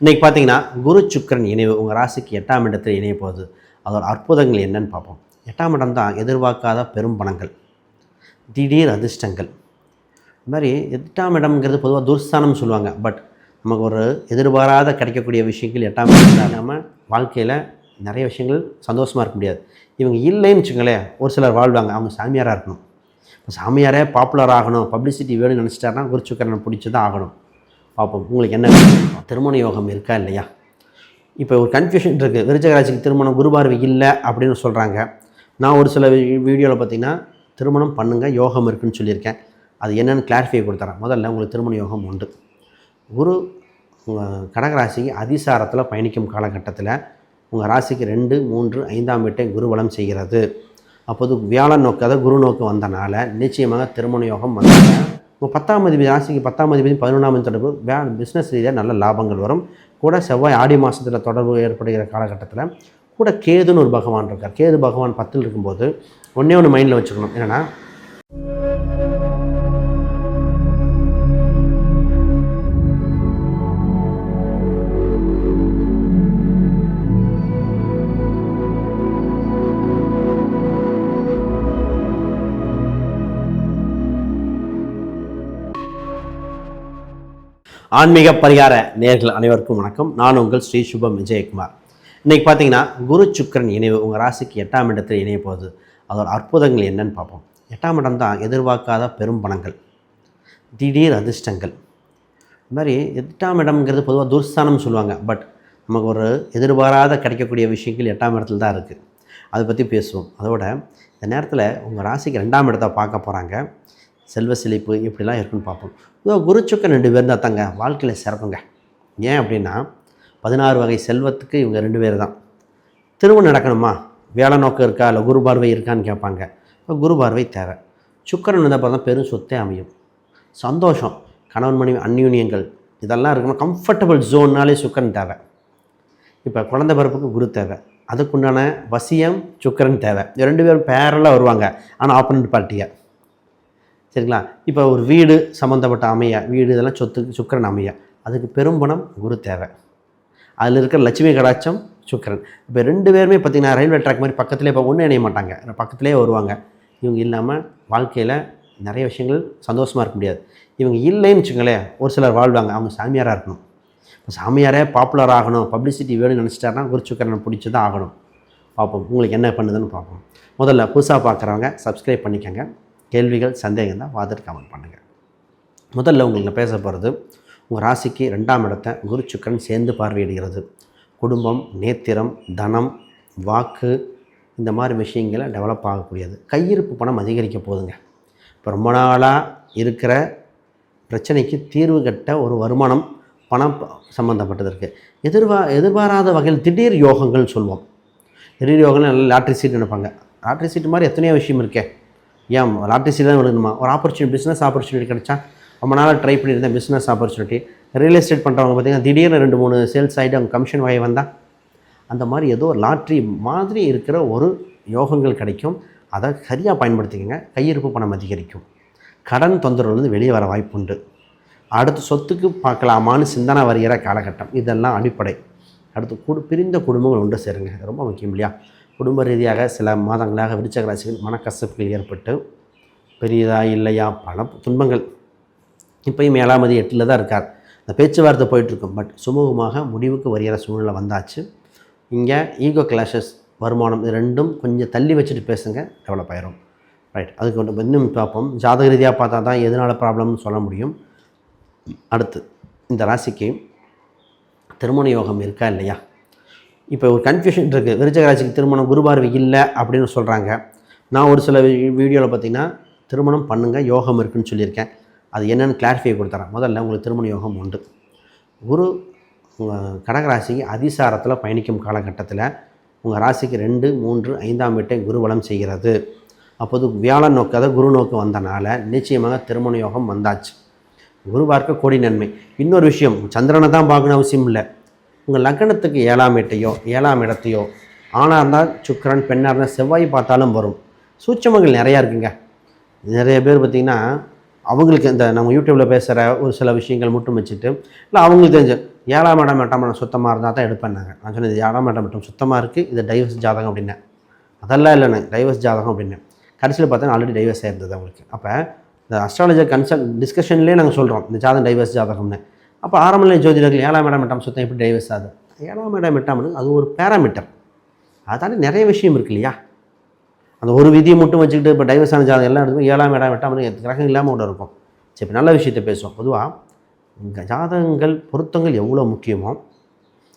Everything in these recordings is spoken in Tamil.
இன்றைக்கி பார்த்தீங்கன்னா குரு சுக்கிரன் இணைவு உங்கள் ராசிக்கு எட்டாம் இடத்தில் இணைய போகுது. அதோட அற்புதங்கள் என்னன்னு பார்ப்போம். எட்டாம் இடம் தான் எதிர்பார்க்காத பெரும் பணங்கள். திடீர் அதிர்ஷ்டங்கள். இது மாதிரி எட்டாம் இடம்ங்கிறது பொதுவாக துர்ஸ்தானம்னு சொல்லுவாங்க. பட் நமக்கு ஒரு எதிர்பாராத கிடைக்கக்கூடிய விஷயங்கள் எட்டாம் இடம் நம்ம வாழ்க்கையில் நிறைய விஷயங்கள் சந்தோஷமாக இருக்க முடியாது. இவங்க இல்லைன்னு வச்சுங்களேன் ஒரு சிலர் வாழ்வாங்க. அவங்க சாமியாராக இருக்கணும். இப்போ சாமியாரே பாப்புலர் ஆகணும். பப்ளிசிட்டி வேணும்னு நினச்சிட்டாருன்னா குருச்சுக்கரனை பிடிச்சி தான் ஆகணும். பார்ப்போம். உங்களுக்கு என்ன திருமண யோகம் இருக்கா இல்லையா? இப்போ ஒரு கன்ஃபியூஷன் இருக்குது விருச்சகராசிக்கு திருமணம் குருபார்வை இல்லை அப்படின்னு சொல்கிறாங்க நான் ஒரு சில வீடியோவில் பார்த்தீங்கன்னா திருமணம் பண்ணுங்கள் யோகம் இருக்குன்னு சொல்லியிருக்கேன். அது என்னென்னு கிளாரிஃபை கொடுத்துறேன். முதல்ல உங்களுக்கு திருமண யோகம் உண்டு. குரு உங்கள் கடகராசிக்கு அதிசாரத்தில் பயணிக்கும் காலகட்டத்தில் உங்கள் ராசிக்கு ரெண்டு மூன்று ஐந்தாம் வீட்டை குருவலம் செய்கிறது. அப்போது வியாழன் நோக்கு அதாவது குரு நோக்கு வந்தனால நிச்சயமாக திருமண யோகம் வந்தாங்க உங்கள் பத்தாம் அதிபதி ராசிக்கு பத்தாம் அதிபதி பதினொன்றாம் தொடர்பு வே பிஸ்னஸ் ரீதியாக நல்ல லாபங்கள் வரும். கூட செவ்வாய் ஆடி மாதத்தில் தொடர்பு ஏற்படுகிற காலகட்டத்தில் கூட கேதுன்னு ஒரு பகவான் இருக்கார். கேது பகவான் பத்தில் இருக்கும்போது ஒன்றே ஒன்று மைண்டில் வச்சுக்கணும். என்னென்னா ஆன்மீக பரிகார நேர்கள் அனைவருக்கும் வணக்கம். நான் உங்கள் ஸ்ரீ சுபம் விஜயகுமார். இன்னைக்கு பார்த்தீங்கன்னா குரு சுக்கிரன் இணைவு உங்கள் ராசிக்கு எட்டாம் இடத்தில் இணைய போகுது. அதோட அற்புதங்கள் என்னன்னு பார்ப்போம். எட்டாம் இடம் தான் எதிர்பார்க்காத பெரும் பணங்கள். திடீர் அதிர்ஷ்டங்கள். இது மாதிரி எட்டாம் இடம்ங்கிறது பொதுவாக துர்ஸ்தானம்னு சொல்லுவாங்க. பட் நமக்கு ஒரு எதிர்பாராத கிடைக்கக்கூடிய விஷயங்கள் எட்டாம் இடத்துல தான் இருக்குது அதை பற்றி பேசுவோம். அதோட இந்த நேரத்தில் உங்கள் ராசிக்கு ரெண்டாம் இடத்தை பார்க்க போகிறாங்க செல்வ செழிப்பு இப்படிலாம் இருக்குன்னு பார்ப்போம். இதோ குருச்சுக்க ரெண்டு பேர் தான் தாங்க. வாழ்க்கையில் சிறப்புங்க. ஏன் அப்படின்னா பதினாறு வகை செல்வத்துக்கு இவங்க ரெண்டு பேர் தான். திருமணம் நடக்கணுமா? வேலை நோக்கம் இருக்கா? இல்லை குரு பார்வை இருக்கான்னு கேட்பாங்க. இப்போ குரு பார்வை தேவை. சுக்கரன் வந்த பார்த்தா பெரும் சொத்தே அமையும். சந்தோஷம் கணவன் மனைவி அந்யூன்யங்கள் இதெல்லாம் இருக்கணும். கம்ஃபர்டபுள் ஜோன்னாலே சுக்கரன் தேவை. இப்போ குழந்தை பிறப்புக்கு குரு தேவை. அதுக்குண்டான வசியம் சுக்கரன் தேவை. இது ரெண்டு பேரும் பேரலாக வருவாங்க. ஆனால் ஆப்போனண்ட் பார்ட்டியை சரிங்களா? இப்போ ஒரு வீடு சம்மந்தப்பட்ட அமையா வீடு இதெல்லாம் சொத்து சுக்கரன் அமையா. அதுக்கு பெரும்பணம் குரு தேவை. அதில் இருக்கிற லட்சுமி கடாட்சம் சுக்கரன். இப்போ ரெண்டு பேருமே பார்த்திங்கன்னா ரயில்வே ட்ராக் மாதிரி பக்கத்துலேயே இப்போ ஒன்றும் இணைய மாட்டாங்க. பக்கத்துலேயே வருவாங்க. இவங்க இல்லாமல் வாழ்க்கையில் நிறைய விஷயங்கள் சந்தோஷமாக இருக்க முடியாது. இவங்க இல்லைன்னு வச்சுங்களேன் ஒரு சிலர் வாழ்வாங்க. அவங்க சாமியாராக இருக்கணும். இப்போ சாமியாரே பாப்புலர் ஆகணும். பப்ளிசிட்டி வேணும்னு நினச்சிட்டாருன்னா குரு சுக்கரனை பிடிச்சி தான் ஆகணும். பார்ப்போம் உங்களுக்கு என்ன பண்ணுதுன்னு பார்ப்போம் முதல்ல புதுசாக பார்க்குறவங்க சப்ஸ்கிரைப் பண்ணிக்கோங்க. கேள்விகள் சந்தேகம் தான் பார்த்துட்டு கமெண்ட் பண்ணுங்கள் முதல்ல உங்களுக்கு பேச போகிறது உங்கள் ராசிக்கு ரெண்டாம் இடத்தை குரு சுக்கரன் சேர்ந்து பார்வையிடுகிறது. குடும்பம் நேத்திரம் தனம் வாக்கு இந்த மாதிரி விஷயங்களை டெவலப் ஆகக்கூடியது. கையிருப்பு பணம் அதிகரிக்க போகுதுங்க. இப்போ ரொம்ப நாளாக இருக்கிற பிரச்சனைக்கு தீர்வு கட்ட ஒரு வருமானம் பணம் சம்மந்தப்பட்டது இருக்குது எதிர்பா எதிர்பாராத வகையில் திடீர் யோகங்கள்னு சொல்லுவோம் திடீர் யோகங்கள் நல்லா லாட்ரி சீட் நினைப்பாங்க. லாட்ரி சீட் மாதிரி எத்தனையோ விஷயம் இருக்கே. ஏன் லாட்ரி தான் விழுணுமா ஒரு ஆப்பர்ச்சுனிட்டி பிஸ்னஸ் ஆப்பர்ச்சுனிட்டி கிடைச்சா ரொம்ப நாளாக ட்ரை பண்ணியிருந்தேன் பிஸ்னஸ் ஆப்பர்ச்சுனிட்டி ரியல் எஸ்டேட் பண்ணுறவங்க பார்த்தீங்கன்னா திடீர்னு ரெண்டு மூணு சேல்ஸ் ஆகிட்டு அவங்க கமிஷன் வாங்கி வந்தால் அந்த மாதிரி ஏதோ ஒரு லாட்ரி மாதிரி இருக்கிற ஒரு யோகங்கள் கிடைக்கும். அதை சரியாக பயன்படுத்திக்கங்க. கையிருப்பு பணம் அதிகரிக்கும். கடன் தொந்தரவுலேருந்து வெளியே வர வாய்ப்பு உண்டு. அடுத்து சொத்துக்கு பார்க்கலாமான்னு சிந்தனை வருகிற காலகட்டம். இதெல்லாம் அடிப்படை. அடுத்து குடு பிரிந்த குடும்பங்கள் ஒன்று சேருங்க. ரொம்ப முக்கியம் இல்லையா? குடும்ப ரீதியாக சில மாதங்களாக விருச்சக ராசிகள் மனக்கசப்புகள் ஏற்பட்டு பெரியதா இல்லையா பல துன்பங்கள். இப்பயும் ஏழாமதி எட்டில் தான் இருக்கார். இந்த பேச்சுவார்த்தை போயிட்டுருக்கும். பட் சுமூகமாக முடிவுக்கு வருகிற சூழ்நிலை வந்தாச்சு. இங்கே ஈகோ கிளாஷஸ் வருமானம் இது ரெண்டும் கொஞ்சம் தள்ளி வச்சுட்டு பேசுங்க டெவலப் ஆயிரும். ரைட். அதுக்கு ஒன்று இன்னும் பார்ப்போம். ஜாதக ரீதியாக பார்த்தா தான் எதனால் ப்ராப்ளம்னு சொல்ல முடியும். அடுத்து இந்த ராசிக்கு திருமண யோகம் இருக்கா இல்லையா? இப்போ ஒரு கன்ஃபியூஷன் இருக்குது விருச்சகராசிக்கு திருமணம் குருபார்வை இல்லை அப்படின்னு சொல்கிறாங்க நான் ஒரு சில வீடியோவில் பார்த்தீங்கன்னா திருமணம் பண்ணுங்கள் யோகம் இருக்குன்னு சொல்லியிருக்கேன். அது என்னென்னு கிளாரிஃபை கொடுத்துறேன். முதல்ல உங்களுக்கு திருமண யோகம் உண்டு. குரு உங்கள் கடகராசிக்கு அதிசாரத்தில் பயணிக்கும் காலகட்டத்தில் உங்கள் ராசிக்கு ரெண்டு மூன்று ஐந்தாம் வீட்டை குருவலம் செய்கிறது. அப்போது வியாழன் நோக்கு அதாவது குரு நோக்கு வந்தனால நிச்சயமாக திருமண யோகம் வந்தாச்சு. குரு பார்க்க கோடி நன்மை. இன்னொரு விஷயம் சந்திரனை தான் பார்க்கணும் அவசியம் இல்லை. உங்கள் லக்னத்துக்கு ஏழாம் வீட்டையோ ஏழாம் இடத்தையோ ஆணாக இருந்தால் சுக்கரன் பெண்ணாக இருந்தால் செவ்வாய் பார்த்தாலும் வரும். சூட்சமங்கள் நிறையா இருக்குங்க. நிறைய பேர் பார்த்திங்கன்னா அவங்களுக்கு இந்த நம்ம யூடியூப்பில் பேசுகிற ஒரு சில விஷயங்கள் மட்டும் வச்சுட்டு இல்லை அவங்களுக்கு தெரிஞ்ச ஏழாம் இடம் எட்டாம் இடம் சுத்தமாக இருந்தால் தான் எடுப்பேன்னாங்க நான் சொன்னேன் இது ஏழாம் இடம் மட்டும் சுத்தமாக இருக்குது இது டைவர்ஸ் ஜாதகம் அப்படின்னேன் அதெல்லாம் இல்லைண்ணே டைவர்ஸ் ஜாதகம் அப்படின்னேன் கடைசியில் பார்த்தா ஆல்ரெடி டைவர்ஸ் ஆயிருந்தது அவங்களுக்கு. அப்போ இந்த அஸ்ட்ராலஜர் கன்சல்ட் டிஸ்கஷன்லேயே நாங்கள் சொல்கிறோம் இந்த ஜாதகம் டைவர்ஸ் ஜாதகம்னு. அப்போ ஆரம்ப நிலை ஜோதிடர்கள் ஏழாம் இடம் எட்டாம் சுத்தம் எப்படி டைவர்ஸ் ஆகுது? ஏழாம் இடம் எட்டாம் அது ஒரு பேராமீட்டர் அதானே நிறைய விஷயம் இருக்கு இல்லையா? அந்த ஒரு விதியை மட்டும் வச்சுக்கிட்டு இப்போ டைவர்ஸ் ஆன ஜாதகம் எல்லாம் எடுத்து ஏழாம் இடம் எட்டாம் கிரகம் இல்லாமல் கூட இருக்கும். சரி இப்போ நல்ல விஷயத்தை பேசுவோம். பொதுவாக இந்த ஜாதகங்கள் பொருத்தங்கள் எவ்வளோ முக்கியமோ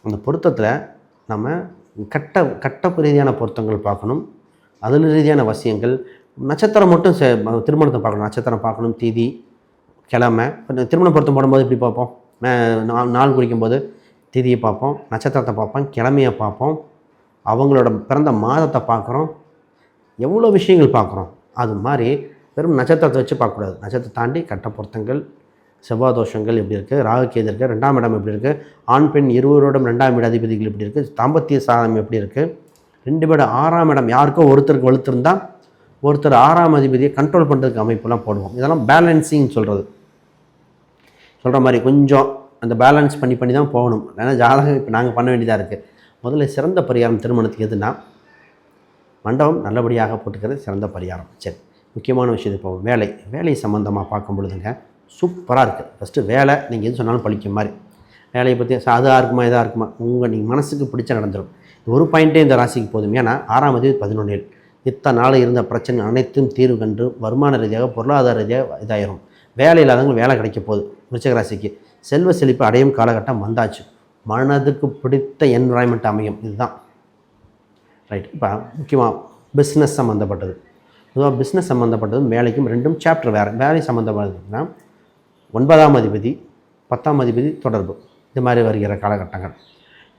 அந்த பொருத்தத்தில் நம்ம கட்ட கட்ட ரீதியான பொருத்தங்கள் பார்க்கணும். அதில் ரீதியான வசியங்கள் நட்சத்திரம் மட்டும் சே திருமணத்தை பார்க்கணும். நட்சத்திரம் பார்க்கணும் தீதி கிழமை. திருமணம் திருமண பொருத்தம் போடும்போது இப்படி பார்ப்போம்? நாள் குறிக்கும்போது திதியை பார்ப்போம் நட்சத்திரத்தை பார்ப்போம் கிழமையை பார்ப்போம். அவங்களோட பிறந்த மாதத்தை பார்க்குறோம். எவ்வளோ விஷயங்கள் பார்க்குறோம். அது மாதிரி வெறும் நட்சத்திரத்தை வச்சு பார்க்கக்கூடாது. நட்சத்திரத்தை தாண்டி கட்ட பொருத்தங்கள் செவ்வாய் தோஷங்கள் எப்படி இருக்குது ராகு இருக்குது ரெண்டாம் இடம் எப்படி இருக்குது ஆண் பெண் இருவரோடும் ரெண்டாம் இட அதிபதிகள் எப்படி இருக்குது தாம்பத்திய சாதம் எப்படி இருக்குது ரெண்டு பேரோட ஆறாம் இடம் யாருக்கோ ஒருத்தருக்கு வலுத்திருந்தால் ஒருத்தர் ஆறாம் அதிபதியை கண்ட்ரோல் பண்ணுறதுக்கு அமைப்பெல்லாம் போடுவோம். இதெல்லாம் பேலன்சிங் சொல்கிறது சொல்கிற மாதிரி கொஞ்சம் அந்த பேலன்ஸ் பண்ணி பண்ணி தான் போகணும். ஏன்னா ஜாதகம் இப்போ நாங்கள் பண்ண வேண்டியதாக இருக்குது முதல்ல சிறந்த பரிகாரம் திருமணத்துக்கு எதுனா மண்டபம் நல்லபடியாக போட்டுக்கிறது சிறந்த பரிகாரம். சரி முக்கியமான விஷயத்துக்கு போவோம் வேலை. வேலை சம்மந்தமாக பார்க்கும் பொழுதுங்க சூப்பராக இருக்குது ஃபஸ்ட்டு வேலை நீங்கள் எது சொன்னாலும் பழிக்கும் மாதிரி. வேலையை பற்றி அதாக இருக்குமா இதாக இருக்குமா உங்கள் நீங்கள் மனசுக்கு பிடிச்ச நடந்துடும் ஒரு பாயிண்ட்டே இந்த ராசிக்கு போதும். ஏன்னா ஆறாம் தேதி பதினொன்றில் இத்தனை நாள் இருந்த பிரச்சனை அனைத்தும் தீர்வு கண்டு வருமான ரீதியாக பொருளாதார ரீதியாக இதாயிரும். வேலை இல்லாதவங்க வேலை கிடைக்க போகுது. விருச்சகராசிக்கு செல்வ செழிப்பு அடையும் காலகட்டம் வந்தாச்சு. மனதுக்கு பிடித்த என்வரான்மெண்ட் அமையும். இதுதான். ரைட் இப்போ முக்கியமாக பிஸ்னஸ் சம்மந்தப்பட்டது பொதுவாக பிஸ்னஸ் சம்மந்தப்பட்டதும் வேலைக்கும் ரெண்டும் சாப்டர் வேறு. வேலை சம்மந்தப்பட்டதுன்னா ஒன்பதாம் அதிபதி பத்தாம் அதிபதி தொடர்பு. இது மாதிரி வருகிற காலகட்டங்கள்.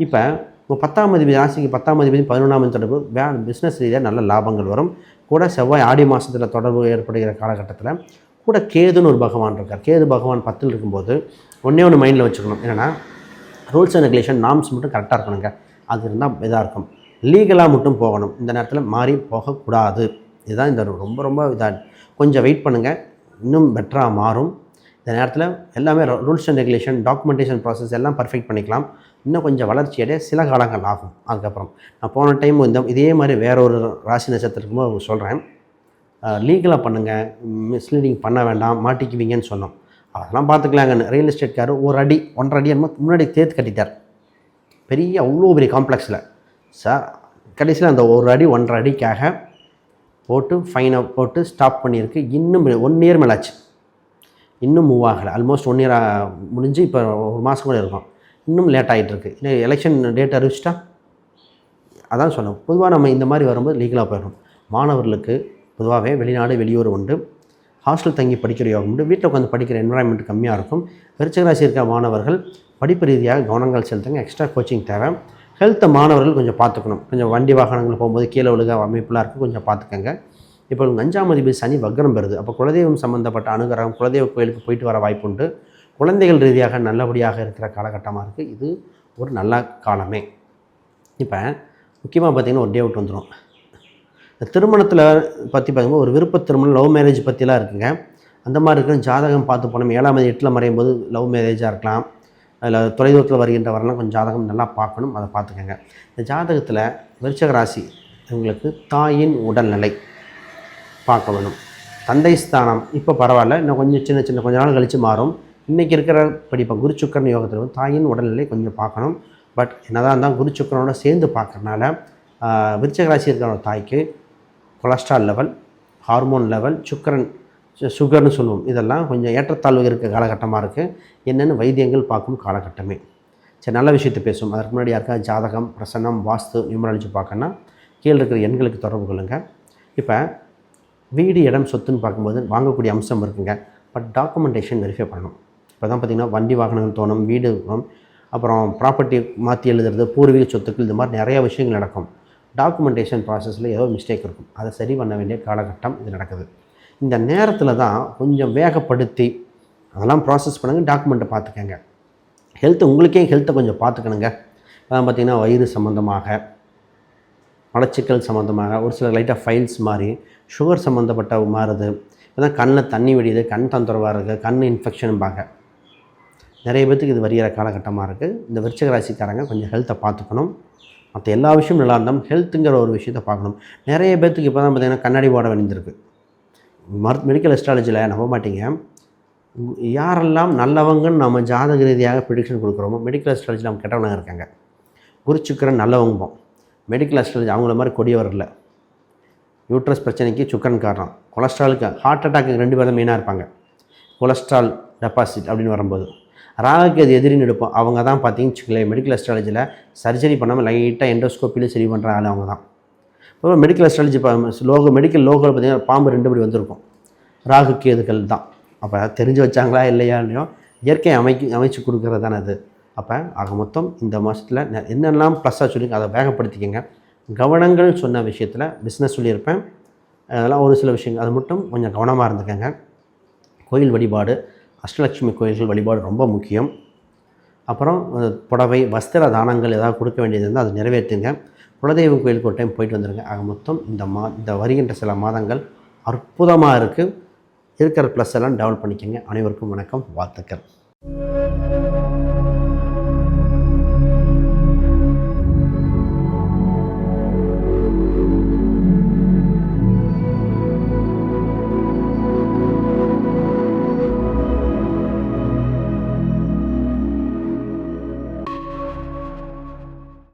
இப்போ இப்போ பத்தாம் அதிபதி ராசிக்கு பத்தாம் அதிபதி பதினொன்றாம் தொடர்பு வே பிஸ்னஸ் ரீதியாக நல்ல லாபங்கள் வரும். கூட செவ்வாய் ஆடி மாதத்தில் தொடர்பு ஏற்படுகிற காலகட்டத்தில் கூட கேதுன்னு ஒரு பகவான் இருக்கார். கேது பகவான் பத்தில் இருக்கும்போது ஒன்றே ஒன்று மைண்டில் வச்சுக்கணும். என்னென்னா ரூல்ஸ் அண்ட் ரெகுலேஷன் நாம்ஸ் மட்டும் கரெக்டாக இருக்கணுங்க. அது இருந்தால் இதாக இருக்கும். லீகலாக மட்டும் போகணும். இந்த நேரத்தில் மாறி போகக்கூடாது. இதுதான் இந்த ரொம்ப ரொம்ப இதாக கொஞ்சம் வெயிட் பண்ணுங்கள் இன்னும் பெட்டராக மாறும். இந்த நேரத்தில் எல்லாமே rules and regulation documentation process எல்லாம் பர்ஃபெக்ட் பண்ணிக்கலாம். இன்னும் கொஞ்சம் வளர்ச்சி அடைய சில காலங்கள் ஆகும். அதுக்கப்புறம் நான் போன டைம் இந்த இதே மாதிரி வேற ஒரு ராசி நட்சத்திரத்துக்கும் சொல்கிறேன் லீகலாக பண்ணுங்கள் மிஸ்லீடிங் பண்ண வேண்டாம் மாட்டிக்குவீங்கன்னு சொன்னோம். அதெல்லாம் பார்த்துக்கலாங்க. ரியல் எஸ்டேட்கார் ஒரு அடி ஒன்றரை அடி என்னமோ முன்னாடி தேர்த்து கட்டிட்டார். பெரிய அவ்வளோ பெரிய காம்ப்ளெக்ஸில் சார் கடைசியில் அந்த ஒரு அடி ஒன்றரை அடிக்காக போட்டு ஃபைனை போட்டு ஸ்டாப் பண்ணியிருக்கு. இன்னும் ஒன் இயர் மேலாச்சு. இன்னும் மூவ் ஆகலை. ஆல்மோஸ்ட் ஒன் இயர் முடிஞ்சு இப்போ ஒரு மாதம் கூட இருக்கும். இன்னும் லேட் ஆகிட்டு இருக்கு இல்லை எலெக்ஷன் டேட் அறிவிச்சிட்டா? அதான் சொன்னோம். பொதுவாக நம்ம இந்த மாதிரி வரும்போது லீகலாக போயிடணும். மாணவர்களுக்கு பொதுவாகவே வெளிநாடு வெளியூர் உண்டு. ஹாஸ்டல் தங்கி படிக்கிற யோகம் உண்டு. வீட்டில் உட்காந்து படிக்கிற என்வரான்மெண்ட் கம்மியாக இருக்கும். விருச்சகராசி இருக்க மாணவர்கள் படிப்பு ரீதியாக கவனங்கள் செலுத்துங்க. எக்ஸ்ட்ரா கோச்சிங் தேவை. ஹெல்த்தை மாணவர்கள் கொஞ்சம் பார்த்துக்கணும். கொஞ்சம் வண்டி வாகனங்கள் போகும்போது கீழே விழுக அமைப்புலாம் இருக்குது கொஞ்சம் பார்த்துக்கங்க. இப்போ உங்கள் அஞ்சாம் அதிபதி சனி வக்ரம் பெறுது. அப்போ குலதெய்வம் சம்மந்தப்பட்ட அனுகிரகம் குலதெய்வ கோயிலுக்கு போயிட்டு வர வாய்ப்புண்டு குழந்தைகள் ரீதியாக நல்லபடியாக இருக்கிற காலகட்டமாக இருக்குது இது ஒரு நல்ல காலமே. இப்போ முக்கியமாக பார்த்தீங்கன்னா ஒரு டே அவுட் வந்துடும் திருமணத்தில் பற்றி பார்க்கும்போது ஒரு விருப்ப திருமணம் லவ் மேரேஜ் பற்றிலாம் இருக்குங்க. அந்த மாதிரி இருக்கிற ஜாதகம் பார்த்து போனோம். ஏழாம் தேதி எட்டில் மறையும் போது லவ் மேரேஜாக இருக்கலாம். அதில் தொலைதூரத்தில் வருகின்ற வரலாம். கொஞ்சம் ஜாதகம் நல்லா பார்க்கணும். அதை பார்த்துக்கோங்க. இந்த ஜாதகத்தில் விருச்சக ராசி இவங்களுக்கு தாயின் உடல்நிலை பார்க்க வேணும் தந்தை ஸ்தானம் இப்போ பரவாயில்ல. இன்னும் கொஞ்சம் சின்ன சின்ன கொஞ்ச நாள் கழித்து மாறும். இன்றைக்கி இருக்கிற படிப்பை குரு சுக்கரன் யோகத்தில் வந்து தாயின் உடல்நிலை கொஞ்சம் பார்க்கணும். பட் என்னதான் இருந்தால் குருச்சுக்கரனோட சேர்ந்து பார்க்கறனால விருச்சக ராசி இருக்கிற தாய்க்கு கொலஸ்ட்ரால் லெவல் ஹார்மோன் லெவல் சுக்கரன் சுகர்னு சொல்லுவோம். இதெல்லாம் கொஞ்சம் ஏற்றத்தாழ்வு இருக்க காலகட்டமாக இருக்குது என்னென்னு வைத்தியங்கள் பார்க்கும் காலகட்டமே. சரி நல்ல விஷயத்தை பேசுவோம். அதற்கு முன்னாடி யாருக்கா ஜாதகம் பிரசன்னம் வாஸ்து நியூமராலஜி பார்க்கணுன்னா கீழே இருக்கிற எண்களுக்கு தொடர்பு கொள்ளுங்கள் இப்போ வீடு இடம் சொத்துன்னு பார்க்கும்போது வாங்கக்கூடிய அம்சம் இருக்குங்க. பட் டாக்குமெண்டேஷன் வெரிஃபை பண்ணணும். இப்போ தான் பார்த்திங்கன்னா வண்டி வாகனங்கள் தோணும் வீடு அப்புறம் ப்ராப்பர்ட்டி மாற்றி எழுதுறது பூர்வீக சொத்துக்கள் இது மாதிரி நிறையா விஷயங்கள் நடக்கும். டாக்குமெண்டேஷன் ப்ராசஸில் ஏதோ மிஸ்டேக் இருக்கும். அதை சரி பண்ண வேண்டிய காலகட்டம் இது நடக்குது. இந்த நேரத்தில் தான் கொஞ்சம் வேகப்படுத்தி அதெல்லாம் ப்ராசஸ் பண்ணுங்கள் டாக்குமெண்ட்டை பார்த்துக்கங்க. ஹெல்த்து உங்களுக்கே ஹெல்த்தை கொஞ்சம் பார்த்துக்கணுங்க. அதான் பார்த்திங்கன்னா வயிறு சம்மந்தமாக மலச்சிக்கல் சம்மந்தமாக ஒரு சில லைட்டாக ஃபைல்ஸ் மாதிரி சுகர் சம்மந்தப்பட்ட மாறுது. அதான் கண்ணில் தண்ணி வெடியுது கண் தொந்தரவாக இருக்குது கண் இன்ஃபெக்ஷன்பாங்க நிறைய பேர்த்துக்கு இது வரிகிற காலகட்டமாக இருக்குது இந்த விருச்சக ராசிக்காரங்க கொஞ்சம் ஹெல்த்தை பார்த்துக்கணும். மற்ற எல்லா விஷயமும் நல்லா இருந்தாலும் ஹெல்த்துங்கிற ஒரு விஷயத்தை பார்க்கணும். நிறைய பேர்த்துக்கு இப்போ தான் பார்த்தீங்கன்னா கண்ணாடி போட வேண்டியிருக்கு மருத் மெடிக்கல் அஸ்ட்ராலஜியில் நம்ப மாட்டீங்க. யாரெல்லாம் நல்லவங்கன்னு நம்ம ஜாதக ரீதியாக ப்ரிடிக்ஷன் கொடுக்குறோமோ மெடிக்கல் அஸ்ட்ராலஜியில் நம்ம கெட்டவனாக இருக்காங்க. குருச்சுக்கரன் நல்லவங்க மெடிக்கல் அஸ்ட்ராலஜி அவங்கள மாதிரி கொடியவர் இல்லை யூட்ரஸ் பிரச்சனைக்கு சுக்கரன் காரணம். கொலஸ்ட்ராலுக்கு ஹார்ட் அட்டாக்கு ரெண்டு பேரும் மெயினாக இருப்பாங்க. கொலஸ்ட்ரால் டெபாசிட் அப்படின்னு வரும்போது. ராகுக்கு அது எதிரின்னு எடுப்போம். அவங்க தான் பார்த்தீங்கன்னு வச்சுக்கலேன் மெடிக்கல் அஸ்ட்ராலஜியில் சர்ஜரி பண்ணாமல் லைட்டாக எண்டோஸ்கோப்பியில் சரி பண்ணுற ஆள் அவங்க தான். இப்போ மெடிக்கல் அஸ்ட்ராலஜி லோகோ மெடிக்கல் லோகோவில் பார்த்தீங்கன்னா பாம்பு ரெண்டு படி வந்திருக்கும். ராகு கேதுகள் தான். அப்போ தெரிஞ்சு வச்சாங்களா இல்லையாலையும் இயற்கை அமைக்கு அமைச்சு கொடுக்குறது தானே அது. அப்போ ஆக மொத்தம் இந்த மாதத்தில் என்னெல்லாம் ப்ளஸ்ஸாக சொல்லிங்க அதை வேகப்படுத்திக்கங்க. கவனங்கள் சொன்ன விஷயத்தில் பிஸ்னஸ் சொல்லியிருப்பேன். அதெல்லாம் ஒரு சில விஷயங்கள் அது மட்டும் கொஞ்சம் கவனமாக இருந்துக்கங்க. கோயில் வழிபாடு அஷ்டலட்சுமி கோயில்கள் வழிபாடு ரொம்ப முக்கியம். அப்புறம் புடவை வஸ்திர தானங்கள் ஏதாவது கொடுக்க வேண்டியது இருந்தால் அதை நிறைவேற்றுங்க. குலதெய்வம் கோயிலுக்கு ஒரு டைம் போயிட்டு வந்துடுங்க ஆக மொத்தம் இந்த மா இந்த வருகின்ற சில மாதங்கள் அற்புதமாக இருக்குது இருக்கிற ப்ளஸ் எல்லாம் டெவலப் பண்ணிக்கோங்க. அனைவருக்கும் வணக்கம். வாழ்த்துக்கள்.